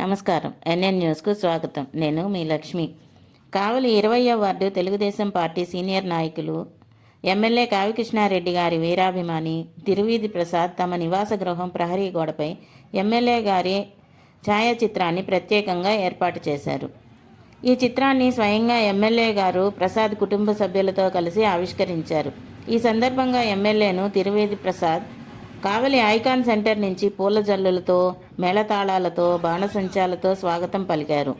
నమస్కారం. ఎన్ఎన్ న్యూస్కు స్వాగతం. నేను మీ లక్ష్మి. కావలి ఇరవయో వార్డు తెలుగుదేశం పార్టీ సీనియర్ నాయకులు ఎమ్మెల్యే కావికృష్ణారెడ్డి గారి వీరాభిమాని తిరువీధి ప్రసాద్ తమ నివాస గృహం ప్రహరీ గోడపై ఎమ్మెల్యే గారి ఛాయాచిత్రాన్ని ప్రత్యేకంగా ఏర్పాటు చేశారు. ఈ చిత్రాన్ని స్వయంగా ఎమ్మెల్యే గారు ప్రసాద్ కుటుంబ సభ్యులతో కలిసి ఆవిష్కరించారు. ఈ సందర్భంగా ఎమ్మెల్యేను తిరువేది ప్రసాద్ కావలి ఐకాన్ సెంటర్ నుంచి పూల జల్లులతో మేళతాళాలతో బాణసంచాలతో స్వాగతం పలికారు.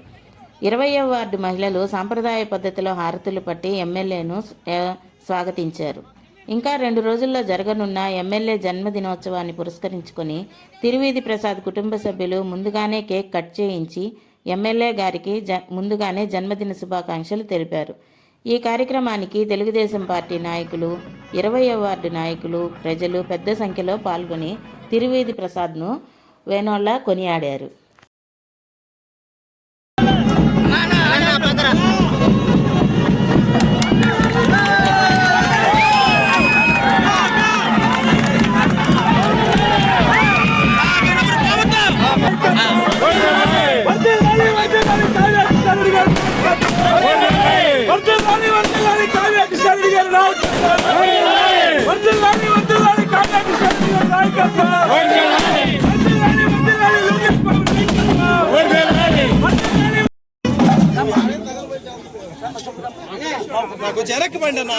ఇరవయవ వార్డు మహిళలు సాంప్రదాయ పద్ధతిలో హారతులు పట్టి ఎమ్మెల్యేను స్వాగతించారు. ఇంకా రెండు రోజుల్లో జరగనున్న ఎమ్మెల్యే జన్మదినోత్సవాన్ని పురస్కరించుకొని తిరువీధి ప్రసాద్ కుటుంబ సభ్యులు ముందుగానే కేక్ కట్ చేయించి ఎమ్మెల్యే గారికి జ ముందుగానే జన్మదిన శుభాకాంక్షలు తెలిపారు. ఈ కార్యక్రమానికి తెలుగుదేశం పార్టీ నాయకులు ఇరవయో వార్డు నాయకులు ప్రజలు పెద్ద సంఖ్యలో పాల్గొని తిరువీధి ప్రసాద్ను వేనోళ్ళ కొనియాడారు. పండి అన్న.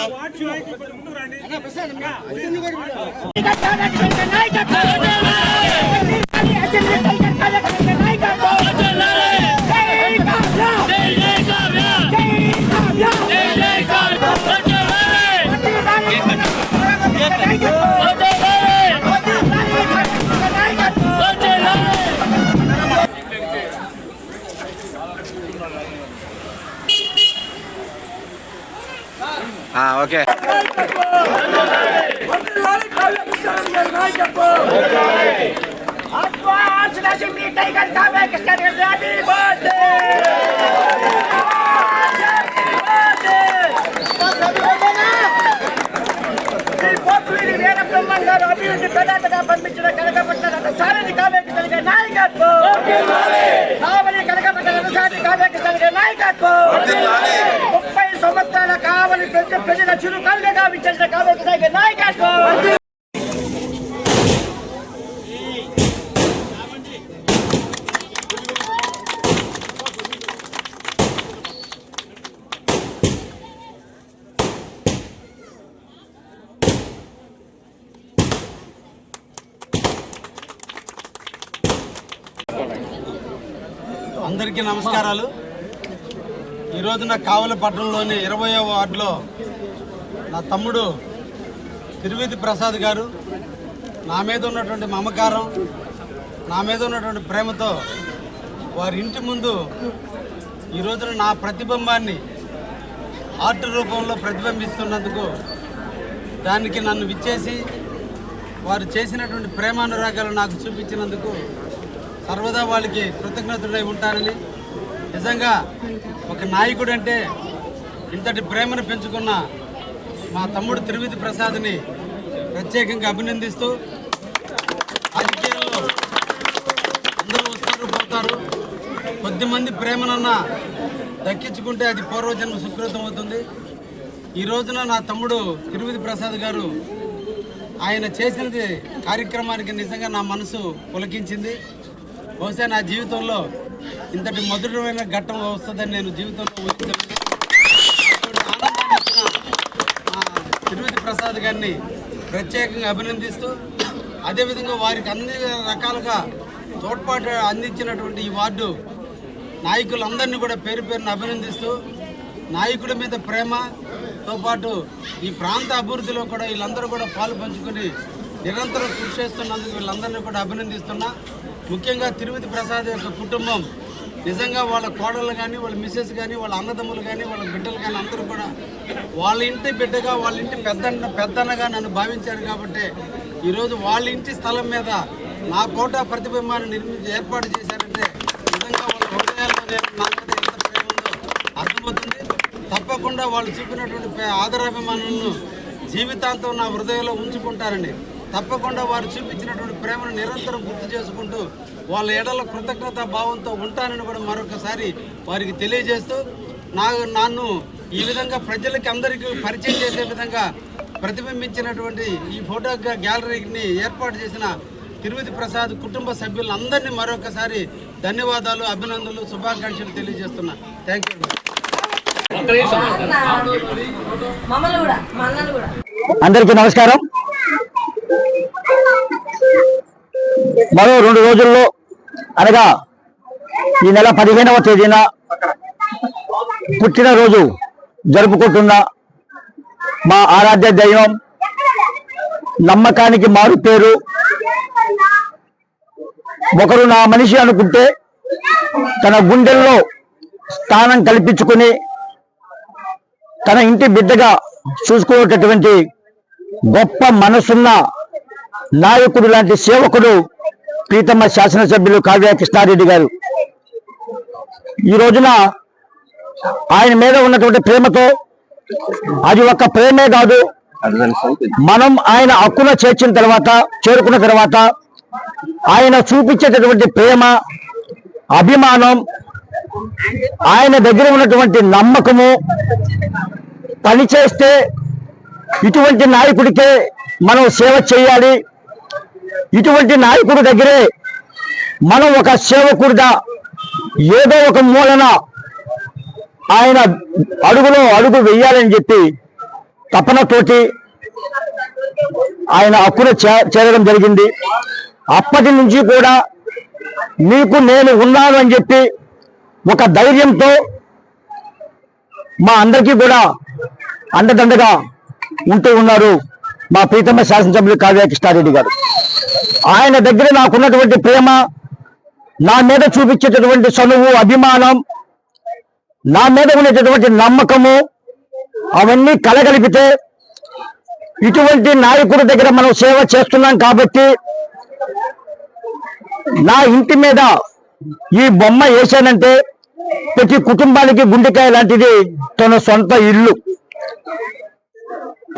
ఓకే వర్ధిల్లాలి, కావ్య కృష్ణారెడ్డి గారి నాయకత్వం. అభివృద్ధి ప్రదాతగా పంపించిన కనకపట్ల పెద్ద ప్రజల చిరు కలుగగా విచ్చేసిన కావ్యకి కలిగే నాయకత్వం అందరికీ నమస్కారాలు. ఈ రోజున కావలి ఇరవయో వార్డులో నా తమ్ముడు తిరువేది ప్రసాద్ గారు నా మీద ఉన్నటువంటి మమకారం నా మీద ఉన్నటువంటి ప్రేమతో వారి ఇంటి ముందు ఈ రోజున నా ప్రతిబింబాన్ని ఆర్ట్ రూపంలో ప్రతిబింబిస్తున్నందుకు దానికి నన్ను విచ్చేసి వారు చేసినటువంటి ప్రేమానురాగాలు నాకు చూపించినందుకు సర్వదా వాళ్ళకి కృతజ్ఞతుడై ఉంటానని నిజంగా ఒక నాయకుడు అంటే ఇంతటి ప్రేమను పెంచుకున్న మా తమ్ముడు తిరువిధి ప్రసాద్ని ప్రత్యేకంగా అభినందిస్తూ రాజకీయాల్లో అందరూ వస్తారు పోతారు. కొద్దిమంది ప్రేమనన్నా దక్కించుకుంటే అది పూర్వజన్మ సుకృతం అవుతుంది. ఈ రోజున నా తమ్ముడు తిరువిధి ప్రసాద్ గారు ఆయన చేసినది కార్యక్రమానికి నిజంగా నా మనసు పులకించింది. బహుశా నా జీవితంలో ఇంతటి మధురమైన ఘట్టం వస్తుందని నేను జీవితంలో ఊహించలేదు. తిరుపతి ప్రసాద్ గారిని ప్రత్యేకంగా అభినందిస్తూ అదేవిధంగా వారికి అన్ని రకాలుగా తోడ్పాటు అందించినటువంటి ఈ వార్డు నాయకులందరినీ కూడా పేరు పేరును అభినందిస్తూ నాయకుడి మీద ప్రేమతో పాటు ఈ ప్రాంత అభివృద్ధిలో కూడా వీళ్ళందరూ కూడా పాలు పంచుకొని నిరంతరం కృషి చేస్తున్నందుకు వీళ్ళందరినీ కూడా అభినందిస్తున్నా. ముఖ్యంగా తిరుపతి ప్రసాద్ యొక్క కుటుంబం. నిజంగా వాళ్ళ కోడళ్ళు కానీ వాళ్ళ మిస్సెస్ కానీ వాళ్ళ అన్నదమ్ములు కానీ వాళ్ళ బిడ్డలు కానీ అందరూ కూడా వాళ్ళ ఇంటి బిడ్డగా వాళ్ళ ఇంటి పెద్దన్న పెద్దన్నగా నన్ను భావించారు కాబట్టి ఈరోజు వాళ్ళ ఇంటి స్థలం మీద నా కోటా ప్రతిబింబాన్ని నిర్మించి ఏర్పాటు చేశారంటే నిజంగా వాళ్ళ హృదయాల్లో నేను నా మీద ఎంత ప్రేమ ఉందో అర్థమవుతుంది. తప్పకుండా వాళ్ళు చూపినటువంటి ఆదరాభిమానులను జీవితాంతం నా హృదయంలో ఉంచుకుంటారండి తప్పకుండా వారు చూపించినటువంటి ప్రేమను నిరంతరం గుర్తు చేసుకుంటూ వాళ్ళ ఎడల కృతజ్ఞత భావంతో ఉంటానని కూడా మరొకసారి వారికి తెలియజేస్తూ నా నన్ను ఈ విధంగా ప్రజలకి అందరికీ పరిచయం చేసే విధంగా ప్రతిబింబించినటువంటి ఈ ఫోటో గ్యాలరీని ఏర్పాటు చేసిన తిరుపతి ప్రసాద్ కుటుంబ సభ్యులందరినీ మరొకసారి ధన్యవాదాలు అభినందనలు శుభాకాంక్షలు తెలియజేస్తున్నా. థ్యాంక్ యూ అందరికీ నమస్కారం. మరో రెండు రోజుల్లో అనగా ఈ నెల పదిహేనవ తేదీన పుట్టినరోజు జరుపుకుంటున్న మా ఆరాధ్య దైవం నమ్మకానికి మారు పేరు. ఒకరు నా మనిషి అనుకుంటే తన గుండెల్లో స్థానం కల్పించుకుని తన ఇంటి బిడ్డగా చూసుకునేటటువంటి గొప్ప మనసున్న నాయకుడు లాంటి సేవకుడు ప్రీతమ్మ శాసనసభ్యులు కావ్య కృష్ణారెడ్డి గారు. ఈ రోజున ఆయన మీద ఉన్నటువంటి ప్రేమతో అది ఒక ప్రేమే కాదు. మనం ఆయన హక్కున చేర్చిన తర్వాత చేరుకున్న తర్వాత ఆయన చూపించేటటువంటి ప్రేమ అభిమానం ఆయన దగ్గర ఉన్నటువంటి నమ్మకము పని చేస్తే ఇటువంటి నాయకుడికే మనం సేవ చేయాలి. ఇటువంటి నాయకుడి దగ్గరే మనం ఒక సేవకుడిగా ఏదో ఒక మూలన ఆయన అడుగులో అడుగు వెయ్యాలని చెప్పి తపనతోటి ఆయన హక్కును చే- చేరడం జరిగింది. అప్పటి నుంచి కూడా మీకు నేను ఉన్నాను అని చెప్పి ఒక ధైర్యంతో మా అందరికీ కూడా అండదండగా ఉంటూ ఉన్నారు మా ప్రీతమ శాసనసభ్యులు కావ్య కృష్ణారెడ్డి గారు. ఆయన దగ్గర నాకున్నటువంటి ప్రేమ నా మీద చూపించేటటువంటి చనువు అభిమానం నా మీద ఉండేటటువంటి నమ్మకము అవన్నీ కలగలిపితే ఇటువంటి నాయకుడి దగ్గర మనం సేవ చేస్తున్నాం కాబట్టి నా ఇంటి మీద ఈ బొమ్మ వేశానంటే ప్రతి కుటుంబానికి గుండెకాయ లాంటిది తన సొంత ఇల్లు.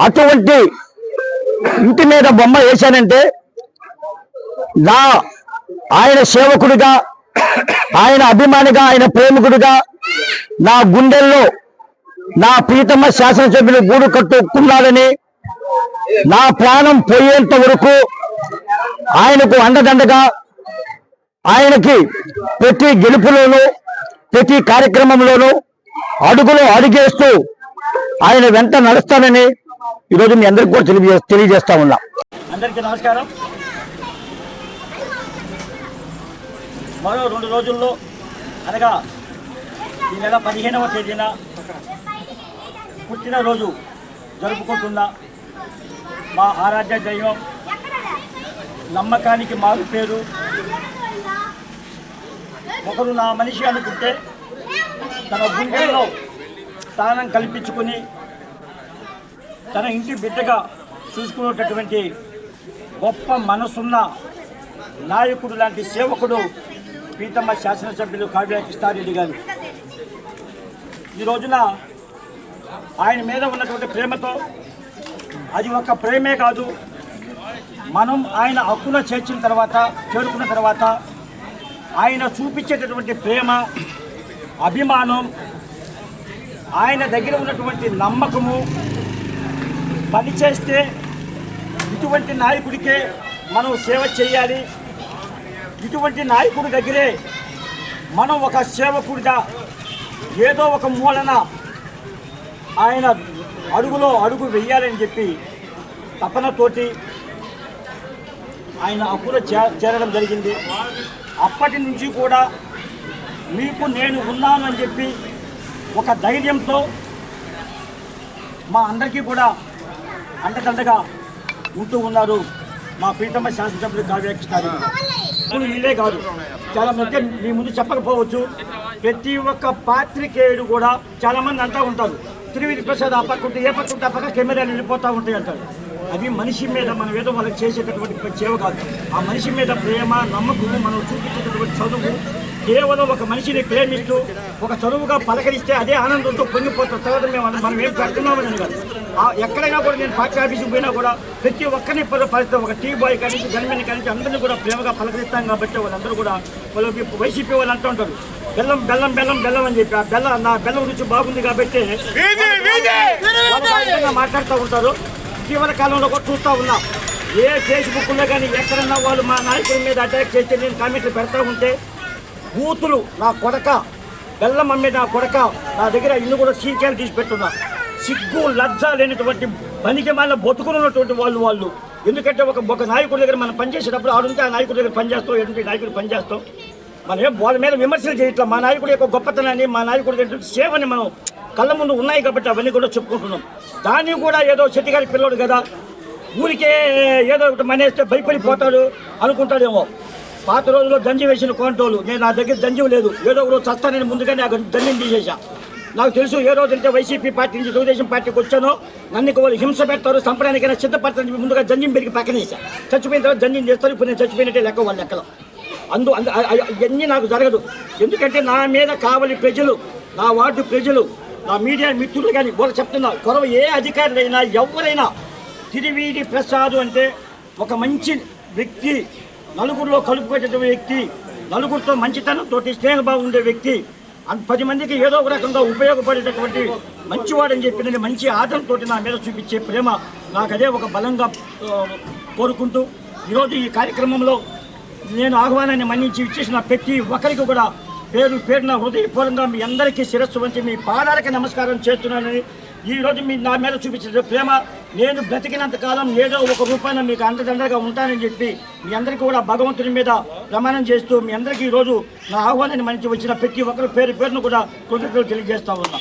అటువంటి ఇంటి మీద బొమ్మ వేశానంటే నా ఆయన సేవకుడిగా ఆయన అభిమానిగా ఆయన ప్రేమికుడిగా నా గుండెల్లో నా ప్రీతమ్మ శాసనసభ్యులు గూడు కట్టుకున్నాడని నా ప్రాణం పోయేంత వరకు ఆయనకు అండదండగా ఆయనకి ప్రతి గెలుపులోనూ ప్రతి కార్యక్రమంలోనూ అడుగులో అడుగేస్తూ ఆయన వెంట నడుస్తానని ఈరోజు మీ అందరికి కూడా తెలియజే తెలియజేస్తా ఉన్నా. అందరికీ నమస్కారం. మరో రెండు రోజుల్లో అనగా ఈ నెల పదిహేనవ తేదీన పుట్టినరోజు జరుపుకుంటున్న మా ఆరాధ్య దైవం నమ్మకానికి మారు పేరు. ఒకరు నా మనిషి అనుకుంటే తన గుండెల్లో స్థానం కల్పించుకుని తన ఇంటి బిడ్డగా చూసుకునేటటువంటి గొప్ప మనసున్న నాయకుడు లాంటి సేవకుడు పీతమ్మ శాసనసభ్యులు కావ్య కృష్ణారెడ్డి గారు. ఈ రోజున ఆయన మీద ఉన్నటువంటి ప్రేమతో అది ఒక ప్రేమే కాదు. మనం ఆయన హక్కున చేర్చిన తర్వాత చేరుకున్న తర్వాత ఆయన చూపించేటటువంటి ప్రేమ అభిమానం ఆయన దగ్గర ఉన్నటువంటి నమ్మకము పనిచేస్తే ఇటువంటి నాయకుడికే మనం సేవ చేయాలి. ఇటువంటి నాయకుడి దగ్గరే మనం ఒక సేవకుడిగా ఏదో ఒక మూలన ఆయన అడుగులో అడుగు వెయ్యాలని చెప్పి తపనతోటి ఆయన అప్పులో చే- చేరడం జరిగింది. అప్పటి నుంచి కూడా మీకు నేను ఉన్నాను అని చెప్పి ఒక ధైర్యంతో మా అందరికీ కూడా అండదండగా ఉంటూ ఉన్నారు. మా ప్రీతమ్మ శాసనసభ్యులు కావ్య కృష్ణారెడ్డి వీళ్ళే కాదు. చాలా మంది మీ ముందు చెప్పకపోవచ్చు. ప్రతి ఒక్క పాత్రికేయుడు కూడా చాలా మంది అంటూ ఉంటారు. త్రివేది ప్రసాద్ ఆ పక్క ఉంటే ఏ పక్క ఉంటే ఆ పక్క కెమెరాలు వెళ్ళిపోతూ ఉంటాయి అంటారు. అది మనిషి మీద మనం ఏదో వాళ్ళకి చేసేటటువంటి సేవ కాదు. ఆ మనిషి మీద ప్రేమ నమ్మకం మనం చూపించేటటువంటి చదువు కేవలం ఒక మనిషిని ప్రేమిస్తూ ఒక చదువుగా పలకరిస్తే అదే ఆనందంతో పొంగిపోతాం తర్వాత మేము మనం ఏం పెడుతున్నామని కాదు ఎక్కడైనా కూడా నేను పార్టీ ఆఫీస్కి పోయినా కూడా ప్రతి ఒక్కరిని పరిస్థితి ఒక టీ బాయ్ కానీ జన్మని కానీ అందరినీ కూడా ప్రేమగా పలకరిస్తాం కాబట్టి వాళ్ళందరూ కూడా వాళ్ళకి వైసీపీ వాళ్ళు అంటూ ఉంటారు. బెల్లం బెల్లం బెల్లం బెల్లం అని చెప్పి ఆ బెల్లం నా బెల్లం రుచి బాగుంది కాబట్టి వాళ్ళు మాట్లాడుతూ ఉంటారు. ఇటీవల కాలంలో కూడా చూస్తూ ఉన్నాం ఏ ఫేస్బుక్లో కానీ ఎక్కడన్నా వాళ్ళు మా నాయకుల మీద అటాక్ చేస్తే నేను కామెంట్లు పెడతా ఉంటే బూతులు నా కొడక బెల్లం అమ్మే నా కొడక నా దగ్గర ఇల్లు కూడా సీకేలు తీసి పెట్టున్నా. సిగ్గు లజ్జ లేనటువంటి పనికి మన బతుకున్నటువంటి వాళ్ళు వాళ్ళు. ఎందుకంటే ఒక ఒక నాయకుడి దగ్గర మనం పనిచేసేటప్పుడు ఆడుంటే ఆ నాయకుడి దగ్గర పనిచేస్తాం ఎటువంటి నాయకుడు పనిచేస్తాం మనం ఏం వాళ్ళ మీద విమర్శలు చేయట్లా మా నాయకుడి యొక్క గొప్పతనాన్ని మా నాయకుడి సేవని మనం కళ్ళ ముందు ఉన్నాయి కాబట్టి అవన్నీ కూడా చెప్పుకుంటున్నాం. దాన్ని కూడా ఏదో చెట్టిగారి పిల్లడు కదా ఊరికే ఏదో ఒకటి మనేస్తే భయపడిపోతాడు అనుకుంటాడేమో. పాత రోజుల్లో దంజి వేసిన కోంటోలు. నేను నా దగ్గర దంజం లేదు. ఏదో ఒక రోజు చస్తానని ముందుగానే ఆ దంజం తీసేసా నాకు తెలుసు ఏ రోజు అంటే వైసీపీ పార్టీ నుంచి తెలుగుదేశం పార్టీకి వచ్చానో నన్ను ఇక వాళ్ళు హింస పెడతారు సంపడానికైనా సిద్ధపడతారని ముందుగా జంజిం పెరిగి పక్కనేసా చచ్చిపోయిన తర్వాత జంజిం చేస్తారు ఇప్పుడు నేను చచ్చిపోయినట్టే లెక్క వాళ్ళ లెక్కలో. అందు ఇవన్నీ నాకు జరగదు. ఎందుకంటే నా మీద కావలి ప్రజలు నా వార్డు ప్రజలు నా మీడియా మిత్రులు కానీ వాళ్ళు చెప్తున్నా కొరవ ఏ అధికారులైనా ఎవరైనా తిరివీడి ప్రసాద్ అంటే ఒక మంచి వ్యక్తి నలుగురిలో కలుపుకునేటువంటి వ్యక్తి నలుగురితో మంచితనంతో స్నేహభావం ఉండే వ్యక్తి పది మందికి ఏదో ఒక రకంగా ఉపయోగపడేటటువంటి మంచివాడని చెప్పి నేను మంచి ఆదరణతో నా మీద చూపించే ప్రేమ నాకు అదే ఒక బలంగా కోరుకుంటూ ఈరోజు ఈ కార్యక్రమంలో నేను ఆహ్వానాన్ని మన్నించి ఇచ్చేసిన ప్రతి ఒక్కరికి కూడా పేరు పేరున హృదయపూర్వంగా మీ అందరికీ శిరస్సు వంచి మీ పాదాలకి నమస్కారం చేస్తున్నానని ఈరోజు మీ నా మీద చూపించిన ప్రేమ నేను బ్రతికినంత కాలం ఏదో ఒక రూపాయన మీకు అండదండగా ఉంటానని చెప్పి మీ అందరికీ కూడా భగవంతుని మీద ప్రమాణం చేస్తూ మీ అందరికీ ఈరోజు నా ఆహ్వానాన్ని మంచి వచ్చిన ప్రతి ఒక్కరి పేరు పేరును కూడా కొంత తెలియజేస్తా ఉన్నా.